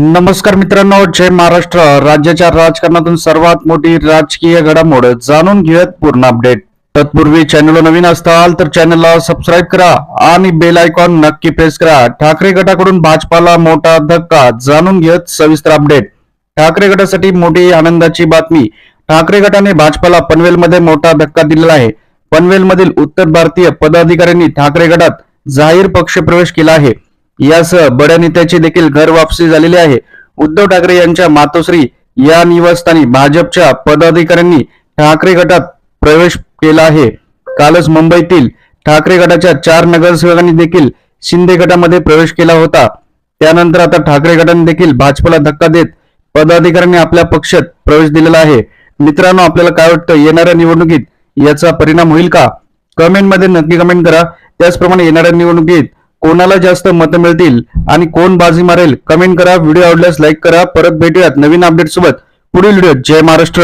नमस्कार मित्रांनो जय महाराष्ट्र. राज्याच्या राजकारणातून सर्वात मोठी राजकीय घडामोड जाणून घेऊयात पूर्ण अपडेट तत्पूर्वी चॅनल नवीन असताल तर चॅनलला सबस्क्राईब करा आणि बेल आयकॉन नक्की प्रेस करा. ठाकरे गटाकडून भाजपाला मोठा धक्का जाणून घेत सविस्तर अपडेट ठाकरे गटासाठी मोठी आनंदाची बातमी. ठाकरे गटाने भाजपाला पनवेलमध्ये मोठा धक्का दिलेला आहे. पनवेलमधील उत्तर भारतीय पदाधिकाऱ्यांनी ठाकरे गटात जाहीर पक्षप्रवेश केला आहे. यासह बड्या नेत्याची देखील घर वापसी झालेली आहे. उद्धव ठाकरे यांच्या मातोश्री या निवासस्थानी भाजपच्या पदाधिकाऱ्यांनी ठाकरे गटात प्रवेश केला आहे. कालच मुंबईतील ठाकरे गटाच्या चार नगरसेवकांनी देखील शिंदे गटामध्ये प्रवेश केला होता. त्यानंतर आता ठाकरे गटाने देखील भाजपला धक्का देत पदाधिकाऱ्यांनी आपल्या पक्षात प्रवेश दिलेला आहे. मित्रांनो आपल्याला काय वाटतं? येणाऱ्या निवडणुकीत याचा परिणाम होईल का? कमेंटमध्ये नक्की कमेंट करा. त्याचप्रमाणे येणाऱ्या निवडणुकीत कोणाला जास्त मतं मिळतील आणि कोण बाजी मारेल कमेंट करा. व्हिडिओ आवडल्यास लाईक करा. परत भेटूयात नवीन अपडेट सोबत. पुढील व्हिडिओ जय महाराष्ट्र.